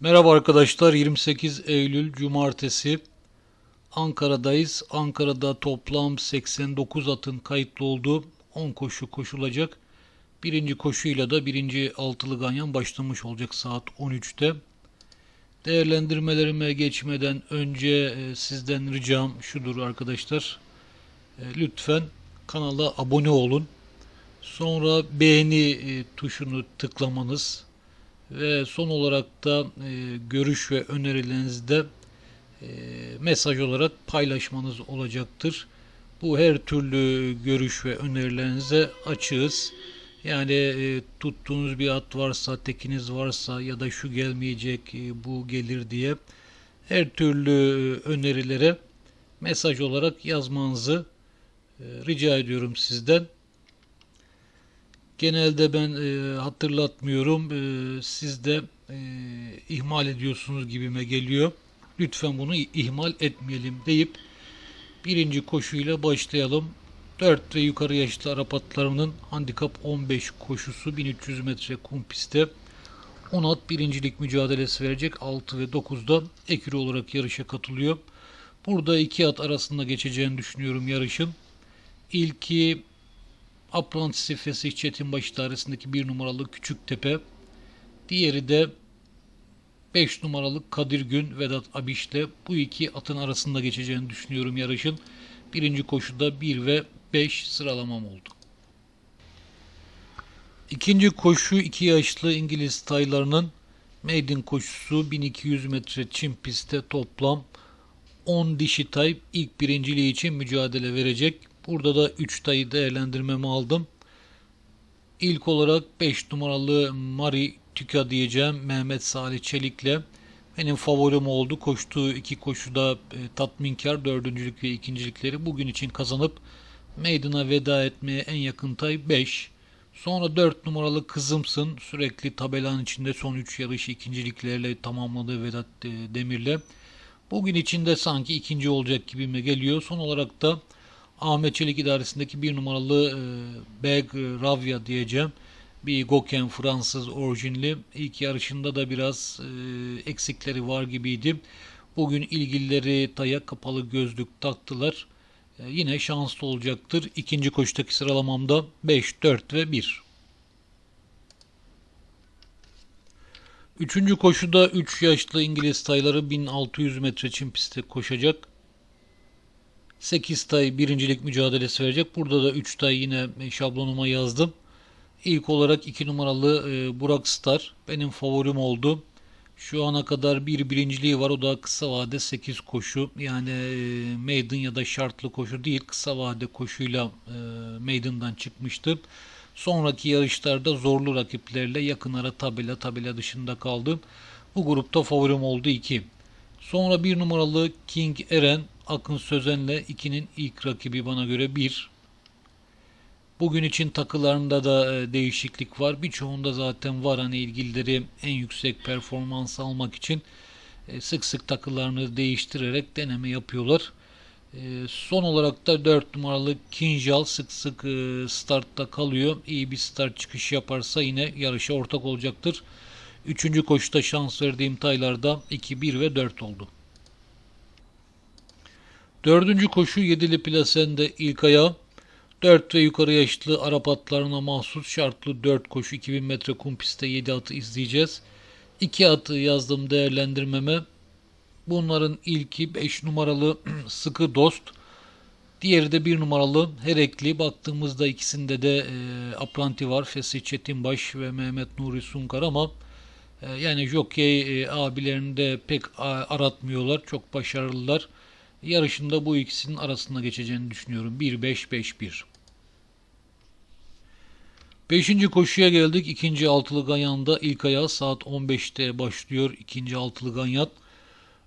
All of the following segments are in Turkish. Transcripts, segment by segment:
Merhaba arkadaşlar 28 Eylül Cumartesi Ankara'dayız. Ankara'da toplam 89 atın kayıtlı olduğu 10 koşu koşulacak. Birinci koşuyla da birinci altılı ganyan başlamış olacak saat 13'te. Değerlendirmelerime geçmeden önce e, sizden ricam şudur arkadaşlar. E, Lütfen kanala abone olun. Sonra beğeni e, tuşunu tıklamanız ve son olarak da e, görüş ve önerilerinizi de e, mesaj olarak paylaşmanız olacaktır. Bu her türlü görüş ve önerilerinize açığız. Yani e, tuttuğunuz bir at varsa, tekiniz varsa ya da şu gelmeyecek, e, bu gelir diye her türlü e, önerilere mesaj olarak yazmanızı e, rica ediyorum sizden. Genelde ben e, hatırlatmıyorum. E, siz de e, ihmal ediyorsunuz gibime geliyor. Lütfen bunu ihmal etmeyelim deyip birinci koşuyla başlayalım. 4 ve yukarı yaşlı Arap atlarının handikap 15 koşusu 1300 metre kum pistte 10 at birincilik mücadelesi verecek. 6 ve 9'da ekürü olarak yarışa katılıyor. Burada iki at arasında geçeceğini düşünüyorum yarışın. İlki Aprantisi Fesih Çetinbaşı dairesindeki bir numaralı Küçüktepe. Diğeri de 5 numaralı Kadir Gün Vedat Abiş'le bu iki atın arasında geçeceğini düşünüyorum yarışın. Birinci koşuda 1 ve 5 sıralamam oldu. İkinci koşu 2 yaşlı İngiliz taylarının maiden koşusu 1200 metre çim pistte toplam 10 dişi tay ilk birinciliği için mücadele verecek. Burada da 3 tayı değerlendirmemi aldım. İlk olarak 5 numaralı Mari Tüka diyeceğim Mehmet Salih Çelik'le. Benim favorim oldu. Koştuğu iki koşuda e, tatminkar dördüncülük ve ikincilikleri bugün için kazanıp Maiden'a veda etmeye en yakın tay 5. Sonra 4 numaralı Kızımsın sürekli tabelanın içinde son 3 yarışı ikinciliklerle tamamladı Vedat e, Demir'le. Bugün içinde sanki ikinci olacak gibime geliyor. Son olarak da Ahmet Çelik idaresindeki bir numaralı e, Beg Ravya diyeceğim. Bir Goken Fransız orijinli. İlk yarışında da biraz e, eksikleri var gibiydi. Bugün ilgilileri taya kapalı gözlük taktılar. E, yine şanslı olacaktır. İkinci koşudaki sıralamamda 5, 4 ve 1. Üçüncü koşuda 3 yaşlı İngiliz tayları 1600 metre çim pistte koşacak. 8 tay birincilik mücadelesi verecek. Burada da 3 tay yine şablonuma yazdım. İlk olarak 2 numaralı e, Burak Star benim favorim oldu. Şu ana kadar bir birinciliği var. O da kısa vade 8 koşu. Yani e, maiden ya da şartlı koşu değil. Kısa vade koşuyla e, maiden'dan çıkmıştı. Sonraki yarışlarda zorlu rakiplerle yakın ara tabela tabela dışında kaldı. Bu grupta favorim oldu 2. Sonra bir numaralı King Eren Akın Sözen'le 2'nin ilk rakibi bana göre 1. Bugün için takılarında da e, değişiklik var. Birçoğunda zaten var hani ilgilileri en yüksek performans almak için e, sık sık takılarını değiştirerek deneme yapıyorlar. E, son olarak da 4 numaralı Kinjal sık sık startta kalıyor. İyi bir start çıkış yaparsa yine yarışa ortak olacaktır. Üçüncü koşuda şans verdiğim taylarda 2, 1 ve 4 oldu. Dördüncü koşu Yedili Plasen'de ilk ayağı. 4 ve yukarı yaşlı Arap atlarına mahsus şartlı 4 koşu 2000 metre kum pistte 7 atı izleyeceğiz. 2 atı yazdım değerlendirmeme. Bunların ilki 5 numaralı Sıkı Dost. Diğeri de 1 numaralı Herekli. Baktığımızda ikisinde de e, apranti var. Fesih Çetinbaş ve Mehmet Nuri Sunkar ama e, yani jockey e, abilerini de pek aratmıyorlar. Çok başarılılar. Yarışında bu ikisinin arasında geçeceğini düşünüyorum. 1-5-5-1. Beşinci koşuya geldik. İkinci altılı ganyanda ilk ayağı saat 15'te başlıyor. İkinci altılı ganyan.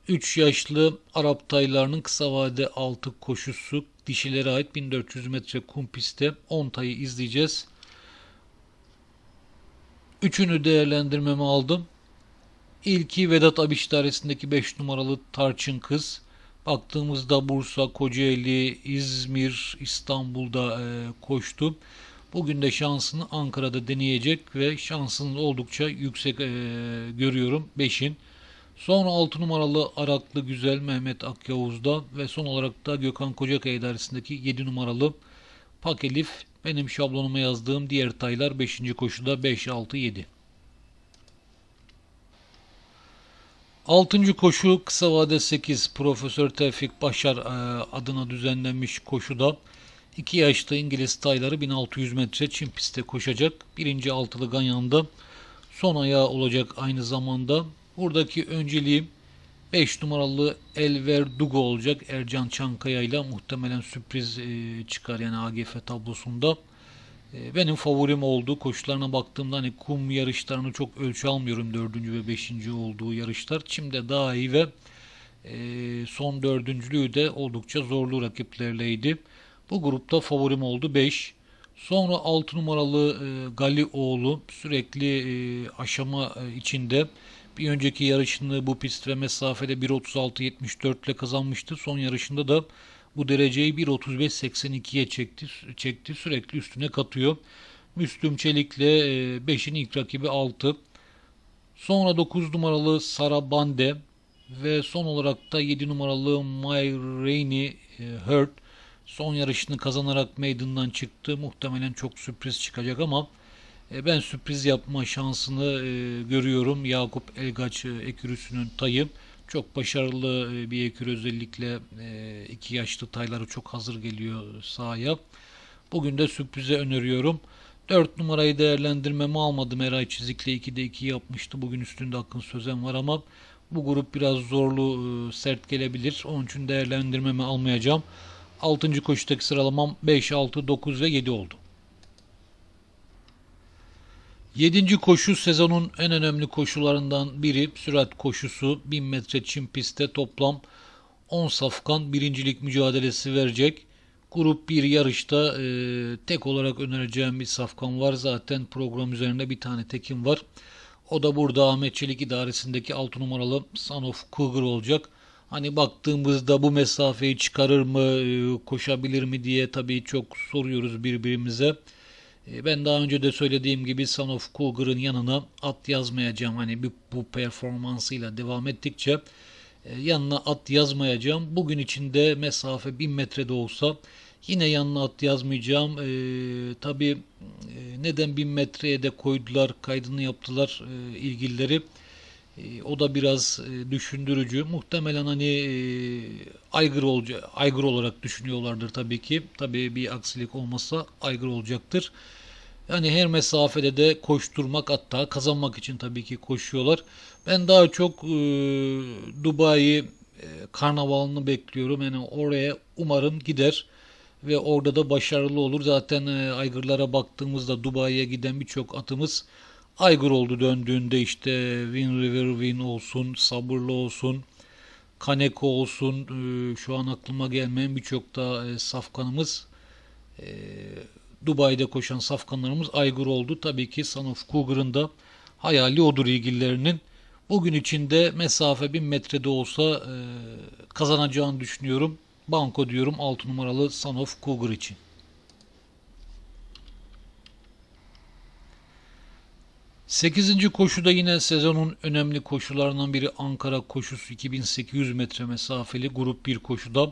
3 yaşlı Arap taylarının kısa vade altı koşusu dişilere ait 1400 metre kum pistte 10 tayı izleyeceğiz. Üçünü değerlendirmeme aldım. İlki Vedat Abiş dairesindeki 5 numaralı Tarçın Kız. Baktığımızda Bursa, Kocaeli, İzmir, İstanbul'da e, koştu. Bugün de şansını Ankara'da deneyecek ve şansını oldukça yüksek e, görüyorum 5'in. Sonra 6 numaralı Araklı Güzel Mehmet Akyavuz'da ve son olarak da Gökhan Kocakaya idaresindeki 7 numaralı Pak Elif benim şablonuma yazdığım diğer taylar 5. koşuda 5, 6, 7. 6. koşu kısa vade 8 Profesör Tevfik Başar e, adına düzenlenmiş koşuda 2 yaşlı İngiliz tayları 1600 metre çim pistte koşacak. Birinci altılı Ganyan'da son ayağı olacak aynı zamanda. Buradaki önceliğim 5 numaralı Elver Dugo olacak. Ercan Çankaya ile muhtemelen sürpriz e, çıkar yani AGF tablosunda. E, benim favorim oldu. Koşularına baktığımda hani kum yarışlarını çok ölçü almıyorum. 4. ve 5. olduğu yarışlar. Çim'de daha iyi ve e, son dördüncülüğü de oldukça zorlu rakiplerleydi. Bu grupta favorim oldu 5. Sonra 6 numaralı e, Galioğlu sürekli e, aşama içinde bir önceki yarışını bu pist ve mesafede 1.36.74 ile kazanmıştı. Son yarışında da bu dereceyi 1.35.82'ye çekti. çekti. Sürekli üstüne katıyor. Müslüm Çelik'le 5'in ilk rakibi 6. Sonra 9 numaralı Sarabande ve son olarak da 7 numaralı My Rainy Hurt son yarışını kazanarak meydandan çıktı. Muhtemelen çok sürpriz çıkacak ama e, ben sürpriz yapma şansını e, görüyorum. Yakup Elgaç e, ekürüsünün tayı. Çok başarılı bir ekür özellikle iki yaşlı tayları çok hazır geliyor sahaya. Bugün de sürprize öneriyorum. 4 numarayı değerlendirmemi almadım. Eray Çizik'le 2'de 2 yapmıştı. Bugün üstünde Akın Sözen var ama bu grup biraz zorlu, sert gelebilir. Onun için değerlendirmemi almayacağım. 6. koşudaki sıralamam 5, 6, 9 ve 7 oldu. 7. koşu sezonun en önemli koşularından biri sürat koşusu 1000 metre çim pistte toplam 10 safkan birincilik mücadelesi verecek. Grup 1 yarışta e, tek olarak önereceğim bir safkan var. Zaten program üzerinde bir tane tekim var. O da burada Ahmet Çelik idaresindeki 6 numaralı Son of Cougar olacak. Hani baktığımızda bu mesafeyi çıkarır mı, e, koşabilir mi diye tabii çok soruyoruz birbirimize. E, ben daha önce de söylediğim gibi Son of Cougar'ın yanına at yazmayacağım. Hani bu, performansıyla devam ettikçe e, yanına at yazmayacağım. Bugün içinde mesafe 1000 metrede olsa yine yanına at yazmayacağım. Ee, tabii neden 1000 metreye de koydular, kaydını yaptılar e, ilgilileri. E, o da biraz e, düşündürücü. Muhtemelen hani e, aygır olacak, aygır olarak düşünüyorlardır tabii ki. Tabii bir aksilik olmazsa aygır olacaktır. Yani her mesafede de koşturmak hatta kazanmak için tabii ki koşuyorlar. Ben daha çok e, Dubai e, karnavalını bekliyorum. Yani oraya umarım gider ve orada da başarılı olur. Zaten e, aygırlara baktığımızda Dubai'ye giden birçok atımız Aygır oldu döndüğünde işte Win River Win olsun, Sabırlı olsun, Kaneko olsun e, şu an aklıma gelmeyen birçok da e, safkanımız e, Dubai'de koşan safkanlarımız Aygır oldu. Tabii ki Son of Cougar'ın da hayali odur ilgililerinin. Bugün içinde mesafe 1000 metrede olsa kazanacağını düşünüyorum. Banko diyorum 6 numaralı Son of Cougar için. 8. koşuda yine sezonun önemli koşularından biri Ankara koşusu 2800 metre mesafeli grup 1 koşuda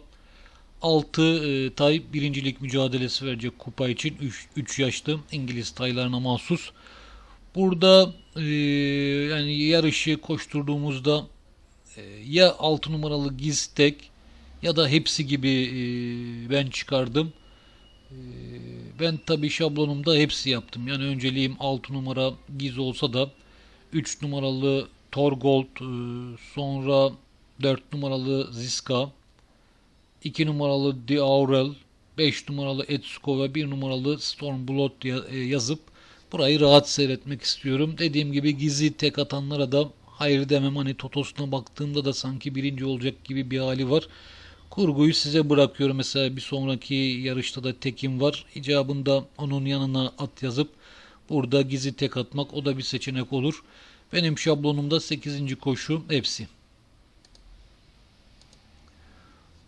6 e, tay birincilik mücadelesi verecek kupa için 3, 3 yaşlı İngiliz taylarına mahsus. Burada e, yani yarışı koşturduğumuzda e, ya 6 numaralı Giztek ya da hepsi gibi e, ben çıkardım. E, ben tabi şablonumda hepsi yaptım. Yani önceliğim 6 numara Giz olsa da 3 numaralı Torgold, e, sonra 4 numaralı Ziska, 2 numaralı The Aurel, 5 numaralı Etsuko ve 1 numaralı Stormblood e, yazıp burayı rahat seyretmek istiyorum. Dediğim gibi gizli tek atanlara da hayır demem. Hani Totos'una baktığımda da sanki birinci olacak gibi bir hali var. Kurguyu size bırakıyorum. Mesela bir sonraki yarışta da tekim var. İcabında onun yanına at yazıp burada gizli tek atmak o da bir seçenek olur. Benim şablonumda 8. koşu hepsi.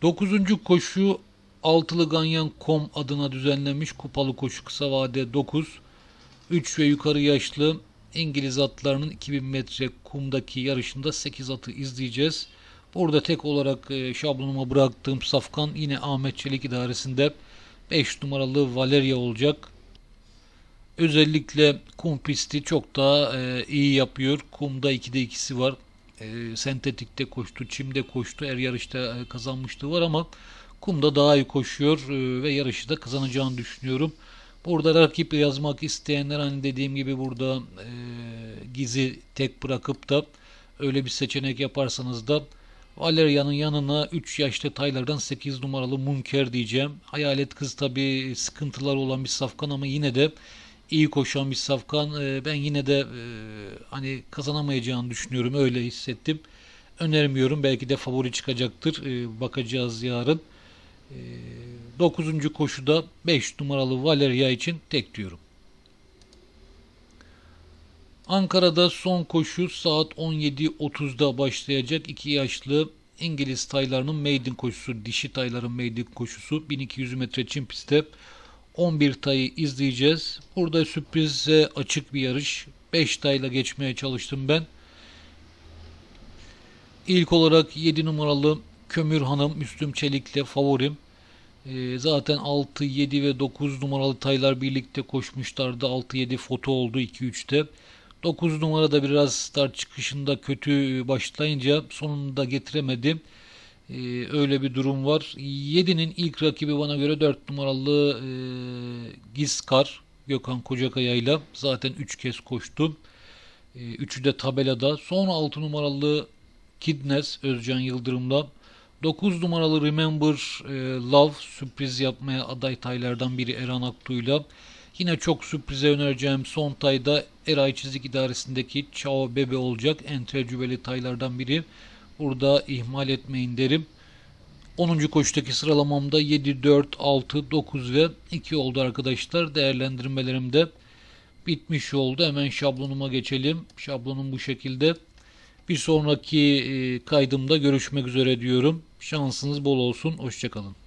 9. koşu Altılı Ganyan Kom adına düzenlenmiş kupalı koşu kısa vade 9. 3 ve yukarı yaşlı İngiliz atlarının 2000 metre kumdaki yarışında 8 atı izleyeceğiz. Burada tek olarak e, şablonuma bıraktığım safkan yine Ahmet Çelik idaresinde 5 numaralı Valeria olacak. Özellikle kum pisti çok daha e, iyi yapıyor. Kumda 2'de 2'si var. E, sentetikte koştu, çimde koştu. Er yarışta kazanmışlığı var ama kumda daha iyi koşuyor ve yarışı da kazanacağını düşünüyorum. Burada rakip yazmak isteyenler hani dediğim gibi burada e, Gizi tek bırakıp da öyle bir seçenek yaparsanız da Valeria'nın yanına 3 yaşlı taylardan 8 numaralı Munker diyeceğim. Hayalet kız tabi sıkıntılar olan bir safkan ama yine de iyi koşan bir safkan. E, ben yine de e, hani kazanamayacağını düşünüyorum. Öyle hissettim. Önermiyorum. Belki de favori çıkacaktır. E, bakacağız yarın. 9. koşuda 5 numaralı Valeria için tek diyorum. Ankara'da son koşu saat 17.30'da başlayacak. 2 yaşlı İngiliz taylarının maiden koşusu, dişi tayların maiden koşusu 1200 metre çim pistte 11 tayı izleyeceğiz. Burada sürprize açık bir yarış. 5 tayla geçmeye çalıştım ben. İlk olarak 7 numaralı Kömür Hanım Müslüm Çelik'le favorim. Ee, zaten 6, 7 ve 9 numaralı taylar birlikte koşmuşlardı. 6, 7 foto oldu 2-3'te. 9 numarada biraz start çıkışında kötü başlayınca sonunda getiremedim. Ee, öyle bir durum var. 7'nin ilk rakibi bana göre 4 numaralı e, Gizkar Gökhan Kocakaya ile zaten 3 kez koştum. E, üçü de tabelada. Sonra 6 numaralı Kidnes Özcan Yıldırım'la 9 numaralı Remember e, Love sürpriz yapmaya aday taylardan biri Eren Aktu'yla. Yine çok sürprize önereceğim son tayda Eray Çizik İdaresi'ndeki Chao Bebe olacak. En tecrübeli taylardan biri. Burada ihmal etmeyin derim. 10. koşudaki sıralamamda 7, 4, 6, 9 ve 2 oldu arkadaşlar. Değerlendirmelerim de bitmiş oldu. Hemen şablonuma geçelim. Şablonum bu şekilde. Bir sonraki kaydımda görüşmek üzere diyorum. Şansınız bol olsun. Hoşçakalın.